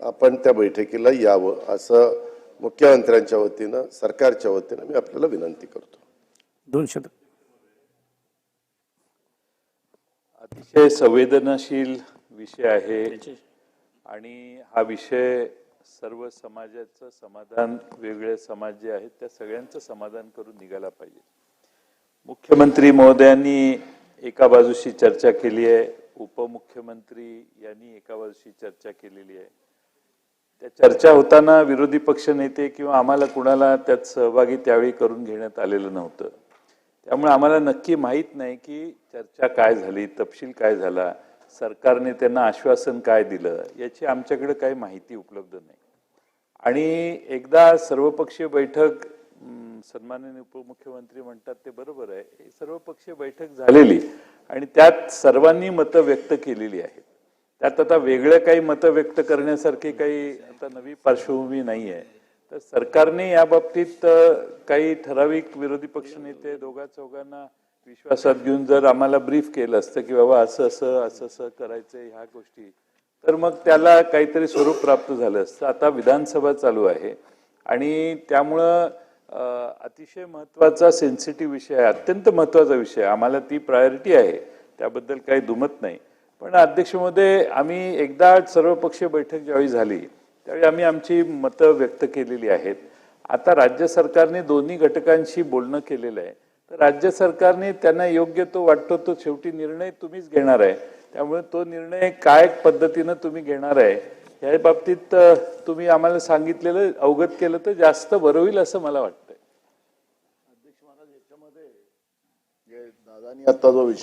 आपण त्या बैठकीला यावं असं मुख्यमंत्र्यांच्या वतीनं सरकारच्या वतीनं मी आपल्याला विनंती करतो. दोन शब्द अतिशय संवेदनशील विषय आहे आणि हा विषय सर्व समाजाचं समाधान वेगळे समाज जे आहेत त्या सगळ्यांचं समाधान करून निघाला पाहिजे. मुख्यमंत्री महोदयांनी एका बाजूशी चर्चा केली आहे उपमुख्यमंत्री यांनी एका बाजूशी चर्चा केलेली आहे. त्या चर्चा होताना विरोधी पक्ष नेते किंवा आम्हाला कुणाला त्यात सहभागी त्यावेळी करून घेण्यात आलेलं नव्हतं. त्यामुळे आम्हाला नक्की माहीत नाही की चर्चा काय झाली तपशील काय झाला सरकारने त्यांना आश्वासन काय दिलं याची आमच्याकडे काही माहिती उपलब्ध नाही. आणि एकदा सर्वपक्षीय बैठक सन्माननीय उपमुख्यमंत्री म्हणतात ते बरोबर आहे. सर्वपक्षीय बैठक झालेली आणि त्यात सर्वांनी मतं व्यक्त केलेली आहेत. त्यात आता वेगळं काही मतं व्यक्त करण्यासारखी काही आता नवी पार्श्वभूमी नाही आहे तर सरकारने या बाबतीत काही ठराविक विरोधी पक्षनेते दोघा चौघांना विश्वासात घेऊन जर आम्हाला ब्रीफ केलं असतं की बाबा असं असं असं असं करायचं ह्या गोष्टी तर मग त्याला काहीतरी स्वरूप प्राप्त झालं असतं. आता विधानसभा चालू आहे आणि त्यामुळं अतिशय महत्त्वाचा सेन्सिटिव्ह विषय आहे अत्यंत महत्त्वाचा विषय आम्हाला ती प्रायोरिटी आहे. त्याबद्दल काही दुमत नाही. पण अध्यक्ष आम्ही एकदा सर्वपक्षीय बैठक ज्यावेळी झाली त्यावेळी आम्ही आमची मतं व्यक्त केलेली आहेत. आता राज्य सरकारने दोन्ही घटकांशी बोलणं केलेलं आहे. तर राज्य सरकारने त्यांना योग्य तो वाटतो तो शेवटी निर्णय तुम्हीच घेणार आहे. त्यामुळे तो निर्णय काय पद्धतीनं तुम्ही घेणार आहे या बाबतीत तुम्ही आम्हाला सांगितलेलं अवगत केलं तर जास्त बरं होईल असं मला वाटतंय. दादानी आता जो विषय